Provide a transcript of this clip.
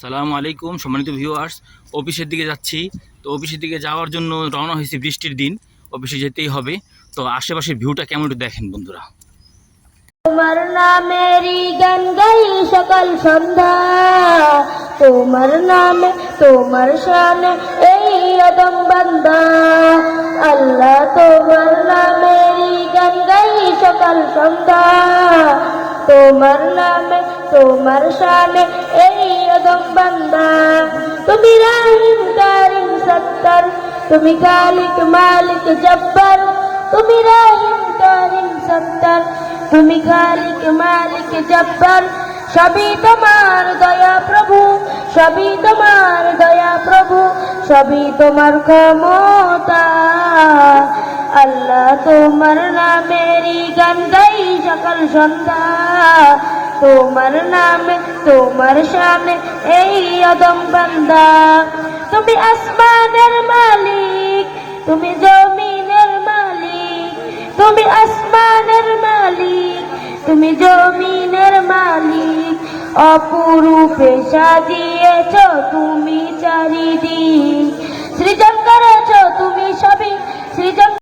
সালামু আলাইকুম, সম্মানিত ভিউয়ার্স অফিসের দিকে যাচ্ছি। তো অফিসের দিকে যাওয়ার জন্য রওনা হয়েছে বৃষ্টির দিন। অফিসে যেতেই হবে। তো আশেপাশের ভিউটা কেমন একটু দেখেন বন্ধুরা। তোমার নামেরই গান গাই সকাল সন্ধ্যা। তোমার নামে, তোমার শানে এই অদম বান্দা। আল্লাহ তোমার নামেরই গান গাই সকাল সন্ধ্যা। তোমার নামে, তোমার শানে এই অদম বান্দা। তুমি রাহিম, কারিম, সত্তর। তুমি খালিক, মালিক, জব্বার। তুমি রাহিম, কারিম, সত্তর। তুমি খালিক, মালিক, জব্বার। সবই তোমার দয়া প্রভু, সবই তোমার দয়া প্রভু, সবই তোমার ক্ষমতা। আল্লাহ তোমার নামেরই গান গাই সকাল সন্ধ্যা। তোমার নামে, তোমার সামনে এই অদম বান্দা। তুমি আসমানের মালিক, তুমি জমিনের মালিক। তুমি আসমানের মালিক, তুমি জমিনের মালিক। অপরূপে সাজিয়েছ